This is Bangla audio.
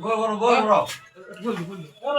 বড় বড় বড় বড়